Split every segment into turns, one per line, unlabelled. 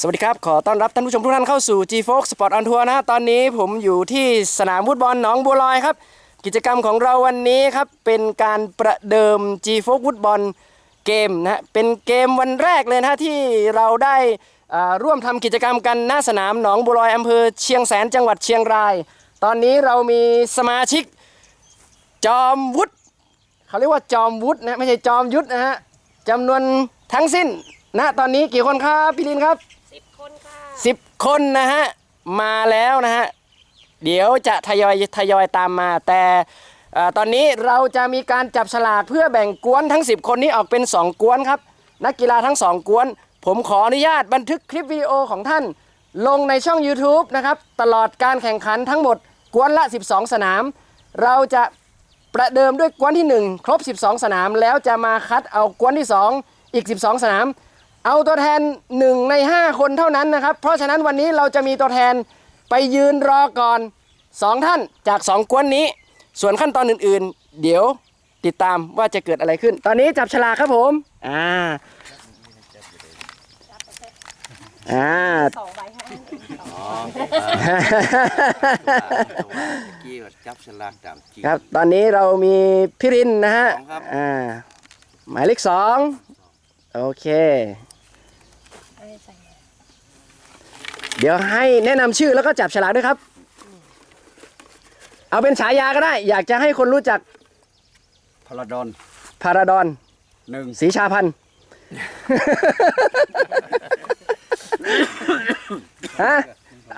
สวัสดีครับ ขอต้อนรับท่านผู้ชมทุกท่านเข้าสู่ G Fox Sport on Tour นะ ตอนนี้ผมอยู่ที่สนามฟุตบอลหนองบัวลอยครับ กิจกรรมของเราวันนี้ครับ เป็นการประเดิม G Fox ฟุตบอลเกมนะฮะเป็นเกมวันแรกเลยนะฮะที่เราได้อ่าร่วมทำกิจกรรมกันหน้าสนามหนองบัวลอยอำเภอเชียงแสนจังหวัดเชียงราย ตอนนี้เรามีสมาชิกจอมวุฒิเขาเรียกว่าจอมวุฒินะไม่ใช่จอมยุทธนะฮะจำนวนทั้งสิ้นนะตอนนี้กี่คนครับพี่ลินครับ
สิบ คนค่ะ
สิบคนนะฮะมาแล้วนะฮะเดี๋ยวจะทยอยทยอยตามมา แต่เอ่อตอนนี้เราจะมีการจับฉลากเพื่อแบ่งกวนทั้ง 10 คนนี้ออกเป็น 2 กวนครับ นักกีฬาทั้ง 2 กวน ผมขออนุญาตบันทึกคลิปวิดีโอของท่าน ลงในช่อง YouTube นะครับ ตลอดการแข่งขันทั้งหมดกวนละ 12 สนาม เราจะประเดิมด้วยกวนที่ 1 ครบ 12 สนาม แล้วจะมาคัดเอากวนที่ 2 อีก 12 สนาม เอาตัวแทน 1 ใน 5 คนเท่านั้นนะครับ เพราะฉะนั้นวันนี้เราจะมีตัวแทนไปยืนรอก่อน 2 ท่านจาก 2 กวนนี้ ส่วนขั้นตอนอื่นๆ เดี๋ยวติดตามว่าจะเกิดอะไรขึ้น ตอนนี้จับฉลากครับผม อ่า อ่า
สองใบห้
กี้จับฉลากตามจริง
ครับ ตอนนี้เรามีพิรินนะฮะ
สองครับ
อ่า หมายเลขสอง โอเค
ให้ใส่
เดี๋ยวให้แนะนำชื่อแล้วก็จับฉลากด้วยครับ เอาเป็นฉายาก็ได้ อยากจะให้คนรู้จัก
พลาดอน
พาราดอน
หนึ่ง
สีชาพันธ์ ฮะ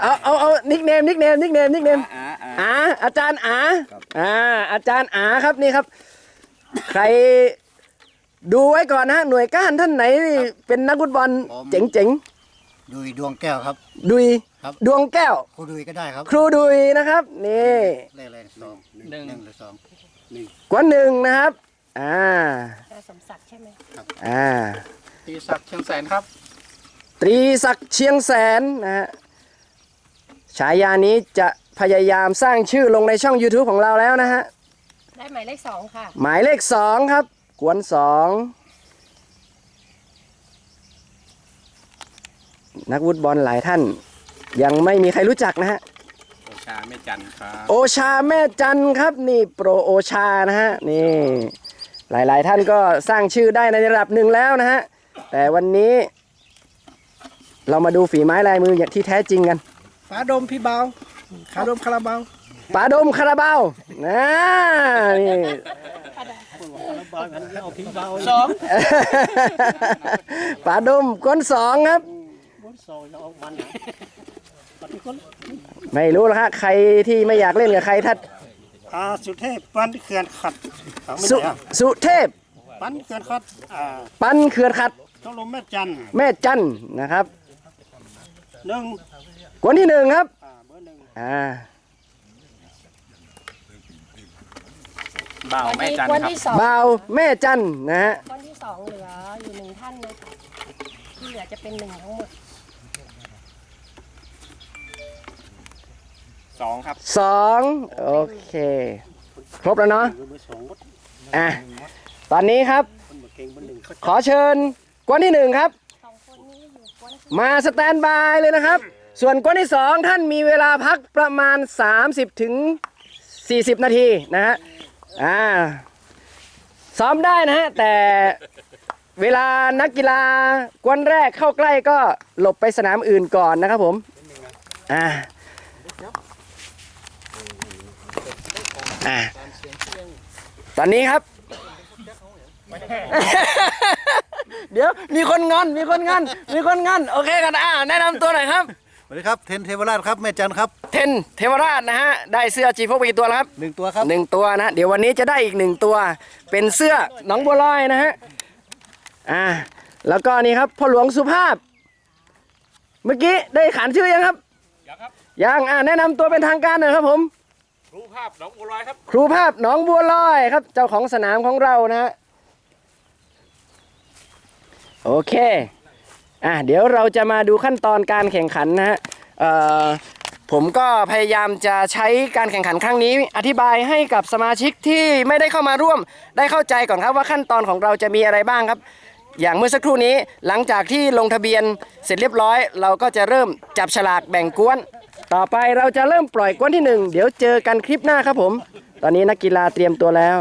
เอาเอาเอานิกเนมนิกเนมนิกเนมนิกเนม
อ่าอ่า
อาอาจารย์อา
ครับ
อ่าอาจารย์อาครับนี่ครับ ใคร ดูไว้ก่อนนะหน่วยก้านท่านไหนนี่เป็นนักฟุตบอลเจ๋งเจ๋ง
ดุยดวงแก้วครับ
ๆดุย
ครับ
ดวงแก้ว
ครูดุยก็ได้ครับ
ครูดุยนะครับนี่
เลขอะไรสองหนึ่งหนึ่งหรือสอง
กวนหนึ่งนะครับอ่า
นายสมศักดิ์ใช่ไหม
อ่า
ตีศักดิ์เชียงแสนครับ
ตรีศักดิ์เชียงแสนนะฮะฉายานี้จะพยายามสร้างชื่อลงในช่อง YouTube ของเราแล้วนะฮะ
ได้หมายเลขสองค่ะ
หมายเลขสองครับ กวนสองนักวุตบอลหลายท่าน ยังไม่มีใครรู้จักนะฮะ
โอชาแม่จันทร์ครับ
โอชาแม่จันครับนี่โปรโอชานะฮะนี่ หลายๆท่านก็สร้างชื่อได้ในระดับหนึ่งแล้วนะฮะ แต่วันนี้ เรามาดูฝีไม้ลายมืออย่างที่แท้จริงกัน
ฝาดมพี่เบาขาดมคาราบาว
ป๋าดมคาราบาวนะนี่
สอง
ป๋าดมคนสองครับ ไม่รู้ละฮะใครที่ไม่อยากเล่นกับใครทัด
อาสุเทพปั้นเขื่อนขัดเอาไม่
สุ
ได้อะ
สุเทพ
ปั้นเขื่อนขัดอ่า
ปันเขื่อนขัด
ต้องลมแม่จันทร์
แม่จันนะครับ
หนึ่ง
คนที่หนึ่งครับ
อ่าเบอร์หนึ่ง
อ่า
บ่าวแม่จันท
วั
ร์ครับ
ที่สอง
บ่าวแม่จันนะฮะ
วันที่สองเหลืออยู่หนึ่งท่านนะคะที่เหลือจะเป็นหนึ่งทั้งหมด
สองครับ
สองโอเค ครบแล้วเนาะ
เบอร์สองวัด
อะตอนนี้ครับ
คนเบอร์เก่งเบอร์หนึ่งเขา
ขอเชิญกวนที่หนึ่งครับ
สองคนนี้อยู่กวน
มาสแตนบายเลยนะครับ ส่วนกวนที่2ท่านมีเวลาพักประมาณ 30ถึง40 นาทีนะฮะ อ่าซ้อมได้นะฮะ แต่เวลานักกีฬากวนแรกเข้าใกล้ก็หลบไปสนามอื่นก่อนนะครับผมอ่าอ่าตอนนี้ครับ เดี๋ยวมีคนงอนมีคนงอนมีคนงอนโอเคกันอ่าแนะนำตัวหน่อยครับ
สวัสดีครับเทนเทวราชครับแม่จันครับ
เทนเทวราชนะฮะได้เสื้อจีพกไปกี่ตัวแล้วครับ
หนึ่งตัวครับ
หนึ่งตัวนะเดี๋ยววันนี้จะได้อีกหนึ่งตัว เป็นเสื้อหนองบัวลอยนะฮะอ่าแล้วก็นี่ครับพ่อหลวงสุภาพ เมื่อกี้ได้ขานชื่อยังครับ
ยังครับ
ยังอ่าแนะนำตัวเป็นทางการหน่อยครับผม
รูปภาพหนองบัวลอยครับ
ครูภาพหนองบัวลอยครับ เจ้าของสนามของเรานะฮะโอเค อะเดี๋ยวเราจะมาดูขั้นตอนการแข่งขันนะฮะผมก็พยายามจะใช้การแข่งขันครั้งนี้ อธิบายให้กับสมาชิกที่ไม่ได้เข้ามาร่วม ได้เข้าใจก่อนครับว่าขั้นตอนของเราจะมีอะไรบ้างครับ อย่างเมื่อสักครู่นี้หลังจากที่ลงทะเบียนเสร็จเรียบร้อย เราก็จะเริ่มจับฉลากแบ่งกวน ต่อไปเราจะเริ่มปล่อยกวนที่หนึ่งเดี๋ยวเจอกันคลิปหน้าครับผม ตอนนี้นักกีฬาเตรียมตัวแล้ว